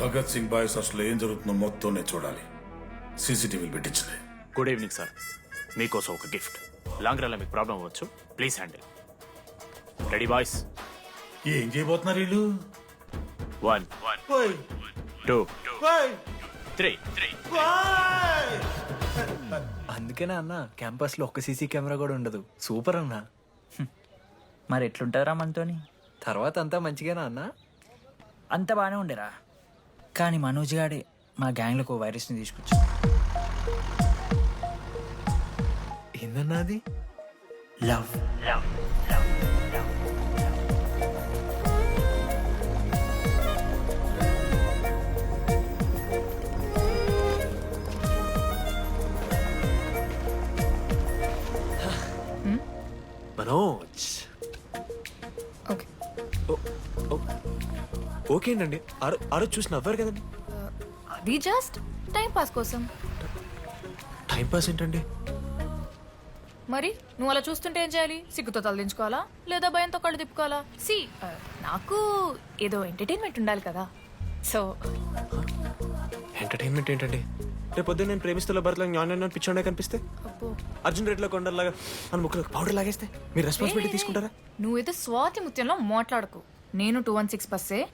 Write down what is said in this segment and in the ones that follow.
Bhagat Singh boys అసలు ఏం జరుగుతుందో మొత్తం నేను చూడాలి. సీసీటీవీలు పెట్టించలే. గుడ్ ఈవినింగ్ సార్ మీకోసం ఒక గిఫ్ట్ లాంగ్ రన్లో మీకు ప్రాబ్లం అవ్వచ్చు. ప్లీజ్ హ్యాండిల్ రెడీ బాయ్స్ ఏం చేయబోతున్నారు వీళ్ళు? వన్ టూ త్రీ త్రీ అందుకేనా అన్న క్యాంపస్లో ఒక్క సీసీ కెమెరా కూడా ఉండదు. సూపర్ అన్న. మరి ఎట్లుంటారా మనతోని? తర్వాత అంతా మంచిగానా అన్న. అంత బాగానే ఉండేరా. కానీ మనోజ్ గాడే మా గ్యాంగ్లకు ఓ వైరస్ని తీసుకొచ్చు ఏందన్నా అది? లవ్. మనోజ్ అండి ఆ రోజు చూసి నవ్వారు కదండి. అది జస్ట్ టైం పాస్ కోసం. టైం పాస్ ఏంటండి? మరి నువ్వు అలా చూస్తుంటే ఏం చేయాలి? సిగ్గుతో తలదించుకోవాలా లేదా భయంతో కళ్ళు తిప్పుకోవాలా? సి నాకు ఏదో ఎంటర్టైన్మెంట్ ఉండాలి కదా. సో ఎంటర్టైన్మెంట్ ఏంటండి? రేపు పొద్దున్న నేను ప్రేమిస్తున్న భర్తలో జ్ఞానం పిచ్చోడే కనిపిస్తే? అర్జున్ రెడ్డిలో కొండలాగా మన ముక్కలకు పౌడర్ లాగేస్తే? మీరు రెస్పాన్సిబిలిటీ తీసుకుంటారా? నువ్వేదో స్వాతి ముత్యంలో మాట్లాడకు. నేను టూ వన్ సిక్స్ బస్సే.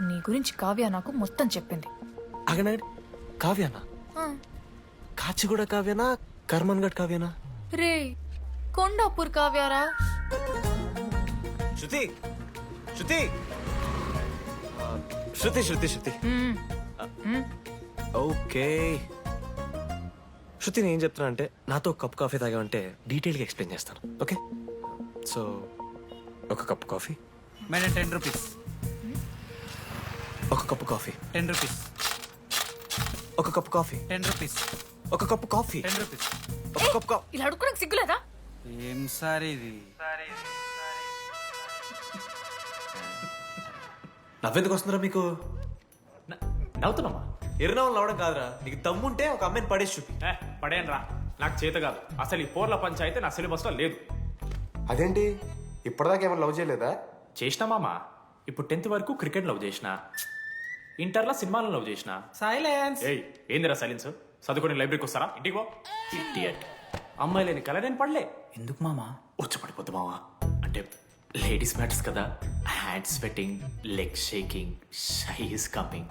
నీ గురించి కావ్య నాకు మొత్తం చెప్పింది. అగనాడు కావ్యానా? కాచిగూడ కావ్యానా కర్మన్ గడ్ కావ్యానా? రే కొండాపూర్ కావ్యారా? శృతి శృతి. శృతి శృతి శృతి. ఓకే. శృతి నేను ఏం చెప్తున్నా అంటే నాతో ఒక కప్ కాఫీ తాగామంటే డీటెయిల్గా ఎక్స్ప్లెయిన్ చేస్తాను ఓకే? సో ఒక cup coffee. Madam ten rupees. ఒక కప్పు కాఫీ. టెన్ రూపీస్ ఒక కప్పు కాఫీ. టెన్ రూపీస్ ఒక కప్పు కాఫీ. టెన్ రూపీస్ ఒక కప్పు కాఫీ ఇలా అడుక్కోడానికి సిగ్గులేదా? ఏం సార్ ఇది? నవ్వెందుకు వస్తున్నారా మీకు? నవ్వుతున్నామా? ఎర్రనవ్వులు నవ్వడం కాదురా. నీకు దమ్ముంటే ఒక అమ్మాయిని పడేసి చూపి. పడేయండి రా నాకు చేత కాదు. అసలు ఈ పోర్ల పంచాయితీ నా సిలబస్లో లేదు. అదేంటి? ఇప్పటిదాకా ఏమైనా లవ్ చేయలేదా? చేసినా మామా? ఇప్పుడు టెన్త్ వరకు క్రికెట్ లవ్ చేసిన. ఇంటర్లో సినిమాలను లవ్ చేసిన. సైలెన్స్. ఏయ్ ఏందిరా సైలెన్స్? చదువుకొని లైబ్రరీకి వస్తారా? ఇంటికి పో. ఇడియట్ అమ్మాయి లేని కల నేను పడలే. ఎందుకు మామా? వచ్చి పడిపోద్దు మావా. అంటే లేడీస్ మ్యాటర్స్ కదా. Hand sweating leg shaking shy is coming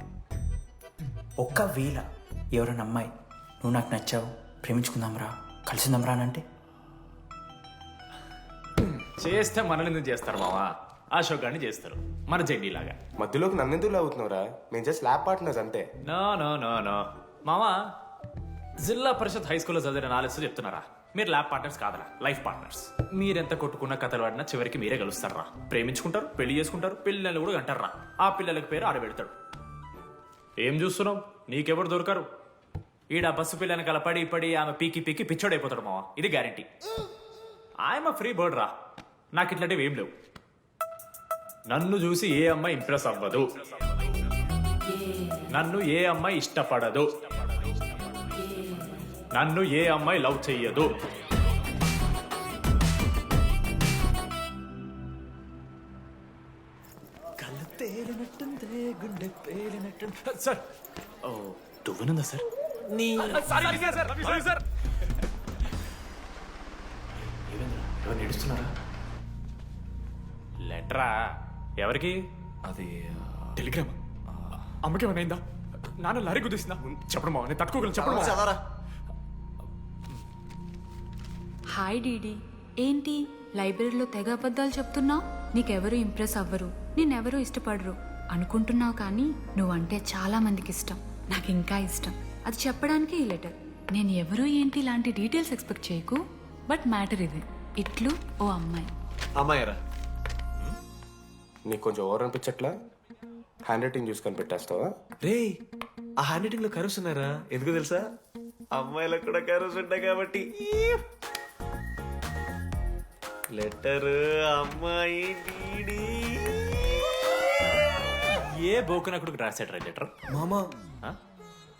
ఒక్కవేళ ఎవరైనా అమ్మాయి నువ్వు నాకు నచ్చావు ప్రేమించుకుందాంరా కలిసిందాంరా అని అంటే? చేస్తే మనల్ని ఎందుకు చేస్తారు మావా? అశోక్ గారిని చేస్తారు. మన జెండీ లాగా. మధ్యలోకి నన్నెందుకు లవ్ అవుతున్నావురా? మేము జస్ట్ ల్యాబ్ పార్ట్నర్స్ అంతే. No no no no. మామా జిల్లా పరిషత్ హై స్కూల్లో చదివిన నాలెడ్జ్ చెప్తున్నారా? మీరు ల్యాబ్ పార్ట్నర్స్ కాదరా లైఫ్ పార్ట్నర్స్ మీరెంత కొట్టుకున్న కథలు ఆడినా చివరికి మీరే కలుస్తారా ప్రేమించుకుంటారు పెళ్ళి చేసుకుంటారు పిల్లలు కూడా అంటారా ఆ పిల్లలకి పేరు ఆడబెడతాడు ఏం చూస్తున్నావు? నీకెవరు దొరకరు? ఈడ బస్సు పిల్లని కల పడి పడి ఆమె పీకి పీకి పిచ్చోడైపోతాడు మావా. ఇది గ్యారంటీ ఆయమ ఫ్రీ బర్డ్ రా. నాకు ఇట్లాంటివి ఏం లేవు. నన్ను చూసి ఏ అమ్మాయి ఇంప్రెస్ అవ్వదు. నన్ను ఏ అమ్మాయి ఇష్టపడదు. నన్ను ఏ అమ్మాయి లవ్ చెయ్యదు. కళ్ళు తేలినట్టుందే గుండె పేలినట్టు సార్! ఓ దువ్వనుందా సార్? నీ సార్. ఏమైందిరా? ఎవరు నడుస్తున్నారా? లెటరా? ఎవరికి? అది టెలిగ్రామ్. అమ్మకి ఏమైనా నాన్న లారీ గుద్దేసిందా? చెప్పడం మావ నేను తట్టుకోగలను చెప్పడం మావ. చదవరా హాయ్ డీడీ. ఏంటి? లైబ్రరీలో తెగ అబద్ధాలు చెప్తున్నావు? నీకెవరు ఇంప్రెస్ అవ్వరు. నిన్నెవరూ ఇష్టపడరు. అనుకుంటున్నావు కానీ నువ్వంటే చాలా మందికి ఇష్టం. నాకు ఇంకా ఇష్టం. అది చెప్పడానికి ఈ లెటర్. నేను ఎవరు ఏంటి ఇలాంటి డీటెయిల్స్ ఎక్స్పెక్ట్ చేయకు. బట్ మ్యాటర్ ఇది. ఇట్లు ఓ అమ్మాయి. అమ్మాయరా. నీకు కొంచెం ఓవర్ అనిపించట్లా? హ్యాండ్ రైటింగ్ చూసి కనిపెట్టేస్తావా? రే ఆ హ్యాండ్ రైటింగ్లో కర్వ్స్ ఉన్నారా ఎందుకు తెలుసా? అమ్మాయిలకు కూడా కర్వ్స్ ఉంటాయి కాబట్టి. లెటర్ అమ్మాయి డీడీ. ఏ బోకనకుడికి రాశాడు రా లెటర్ మామా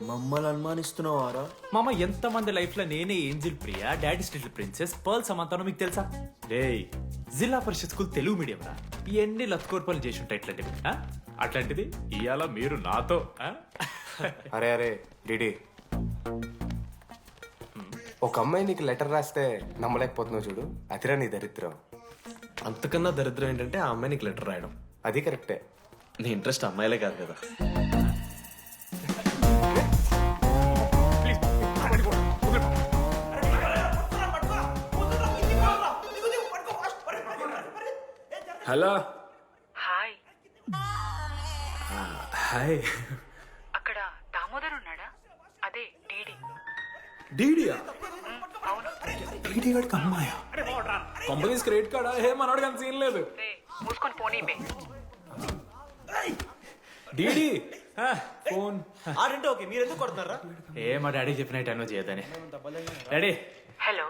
మమ్మల్ని అనుమానిస్తున్నావారా? మామ ఎంతమంది లైఫ్లో నేనే angel Priya daddy still princess pearl సమంతానో మీకు తెలుసా? రే జిల్లా పరిషత్ స్కూల్ తెలుగు మీడియం రా ఎన్ని లత్కోర్పలు చేసి ఉంటాయి ఇట్లాంటివి ఆ? అట్లాంటిది? ఇవాళ మీరు నాతో ఆ? అరే అరే డిడి ఒక అమ్మాయి నీకు లెటర్ రాస్తే నమ్మలేకపోతున్నావు చూడు. అదిరా నీ దరిద్రం. అంతకన్నా దరిద్రం ఏంటంటే ఆ అమ్మాయి నీకు లెటర్ రాయడం. అది కరెక్టే. నీ ఇంట్రెస్ట్ అమ్మాయిలే కాదు కదా. హలో. హాయ్. హాయ్. అక్కడ దామోదర్ ఉన్నాడా? అదే డీడీ. డీడియా? డీడీ వాడికి అమ్మాయా? Companies credit కార్డా? ఏ మనోడు కానీ సీన్ లేదు. మూసుకొని పోనీ డీడీ! ఫోన్. ఆడంటే ఓకే మీరు ఎందుకు కొడుతున్నారా? ఏ మా డాడీ చెప్పిన టైం చేయదని డాడీ! హలో.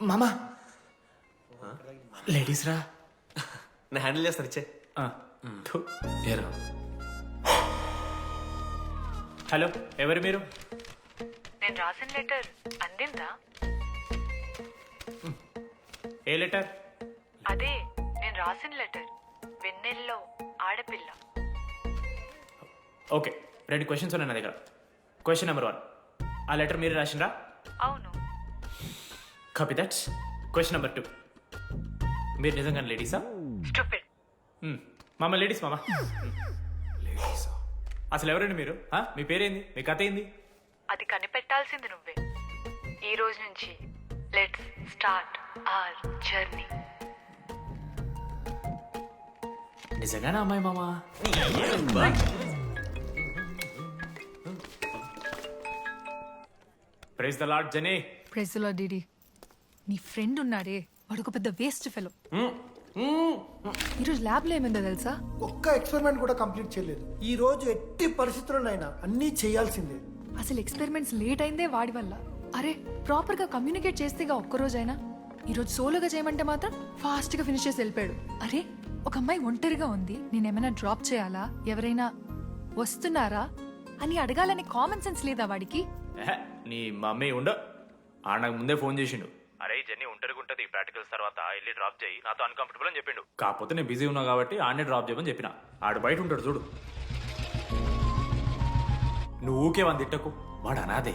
మామా! లేడీస్ రా. నేను హ్యాండిల్ చేస్తాను ఇచ్చే. ఏరా. హలో ఎవరు మీరు? నేను రాసిన లెటర్ అందిందా? ఏ లెటర్? అదే నేను రాసిన లెటర్. వెన్నెల్లో ఆడపిల్ల. ఓకే రెండు క్వశ్చన్స్ ఉన్నాయి నా దగ్గర. క్వశ్చన్ నెంబర్ వన్ ఆ లెటర్ మీరు రాసిండ్రా అవును. Copy that's question number two మీరు నిజంగా లేడీసా? స్టూపిడ్ మామ. లేడీస్ మామ. అసలు ఎవరండి మీరు? ఆ? మీ పేరేంది? మీ కథ ఏంది? అది కనిపెట్టాల్సింది నువ్వే. ఈ రోజు నుంచి లెట్స్ స్టార్ట్ ఆర్ జర్నీ నిజంగానే అమ్మాయి మామ? ప్రైజ్ ద లార్డ్ జనే ప్రెజలో డిడి నీ ఫ్రెండ్ ఉన్నాడే. వాడు ఒక పెద్ద వేస్ట్ ఫెలో ఈరోజు ల్యాబ్లో ఏమైందో తెలుసా? ఒక్క ఎక్స్పెరిమెంట్ కూడా కంప్లీట్ చేయలేదు. ఈ రోజు ఎట్టి పరిస్థితుల్లోనైనా అన్నీ చేయాల్సిందే. అసలు ఎక్స్పెరిమెంట్స్ లేట్ అయిందే వాడి వల్ల. అరే ప్రాపర్గా కమ్యూనికేట్ చేస్తేగా ఒక్కరోజైనా ఈరోజు సోలోగా చేయమంటే మాత్రం ఫాస్ట్గా ఫినిష్ చేసి వెళ్ళిపోయాడు. అరే ఒక అమ్మాయి ఒంటరిగా ఉంది. నేనేమైనా డ్రాప్ చేయాలా? ఎవరైనా వస్తున్నారా? అని అడగాలని కామన్ సెన్స్ లేదా వాడికి? నీ మమ్మీ ఉండ. ఆ నాకు ముందే ఫోన్ చేసిండు. అరే జెన్నీ ఒంటరిగా ఉంటుంది. ప్రాక్టికల్స్ తర్వాత వెళ్ళి డ్రాప్ చేయి. నాతో అన్కంఫర్టబుల్ అని చెప్పిండు. కాకపోతే నేను బిజీ ఉన్నా కాబట్టి ఆడనే డ్రాప్ చేయమని చెప్పిన. ఆడు బయట ఉంటాడు చూడు. నువ్వు ఊకే వంది తిట్టకు. వాడు అనాదే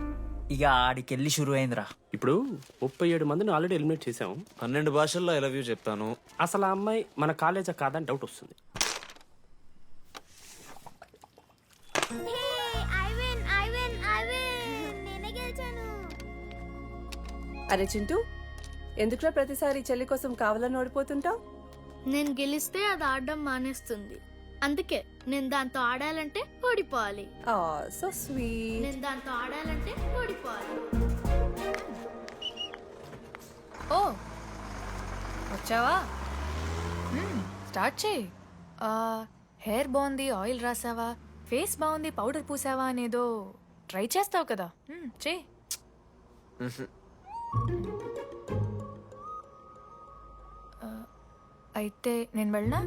ఇక ఆడికెళ్ళి షురు అయిందిరా ఇప్పుడు ముప్పై ఏడు మందిని ఆల్రెడీ ఎలిమినేట్ చేసాం పన్నెండు భాషల్లో ఐ లవ్ యూ చెప్పాను. అసలు ఆ అమ్మాయి మన కాలేజా కాదని డౌట్ వస్తుంది. అరే చింటూ ఎందుకులా ప్రతిసారి చెల్లి కోసం కావాలని ఓడిపోతుంటావు? నేను గెలిస్తే అది ఆడడం మానేస్తుంది. అందుకే నేను దాంతో ఆడాలంటే ఓడిపోవాలి సో స్వీట్ నేను దాంతో ఆడాలంటే ఓడిపోవాలి ఓ వచ్చావా? స్టార్ట్ చేయి. హెయిర్ బాగుంది ఆయిల్ రాసావా? ఫేస్ బాగుంది పౌడర్ పూసావా అనేదో ట్రై చేస్తావు కదా. ఆ, అయితే నేను వెళ్ళనా?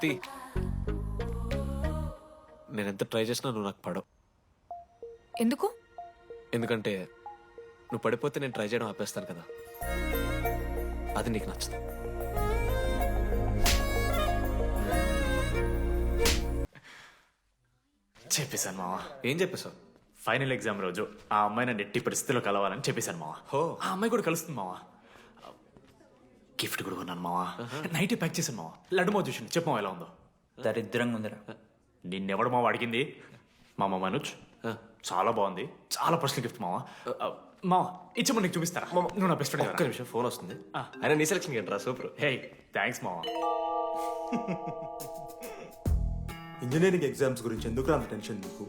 శృతి నేను ఎంత ట్రై చేసినా నువ్వు నాకు పడవు. ఎందుకు? ఎందుకంటే నువ్వు పడిపోతే నేను ట్రై చేయడం ఆపేస్తాను కదా. అది నీకు నచ్చదు. చెప్పేశాను మావా. ఏం చెప్పేశావు? ఫైనల్ ఎగ్జామ్ రోజు ఆ అమ్మాయి నన్ను ఎట్టి పరిస్థితిలో కలవాలని చెప్పేశాను మావా. హో. ఆ అమ్మాయి కూడా కలుస్తుంది మావా. గిఫ్ట్ కూడా కొన్నాను మావా. నైట్ ప్యాక్ చేశాను మావా. లడ్డు మావ చూసిండు చెప్పు మావా ఎలా ఉందో. దరిద్రంగా ఉందిరా. నిన్నెవడు మావ అడిగింది? మామ మనోజ్. చాలా బాగుంది. చాలా పర్సనల్ గిఫ్ట్ మావా. మావా ఇచ్చమని నీకు చూపిస్తారా? నువ్వు నా బెస్ట్ ఒక్క ఫ్రెండ్ నిమిషం ఫోన్ వస్తుంది. అయినా నీ సెలక్షన్ ఏంట్రా సూపర్. హే థ్యాంక్స్ మావా. ఇంజనీరింగ్ ఎగ్జామ్స్ గురించి ఎందుకు అంత టెన్షన్ నీకు?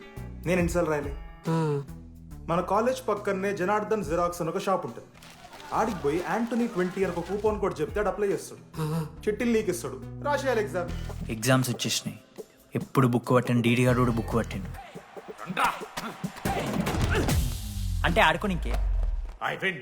నేను ఎన్నిసార్లు రాయలే? మన కాలేజ్ పక్కనే జనార్దన్ జిరాక్స్ అని ఒక షాప్ ఉంటుంది. ఆడికి పోయి యాంటనీ ట్వంటీ అని ఒక కూపన్ కోడ్ చెప్తే ఆడు అప్లై చేస్తాడు. చిట్టిల్ నీకు ఇస్తాడు. రాసేయాలి ఎగ్జామ్ ఎగ్జామ్స్ వచ్చేసినాయి. ఎప్పుడు బుక్ పట్టాను డీడీ గారు కూడా బుక్ పట్టిండు. అంటే ఆడుకోనికే. I win.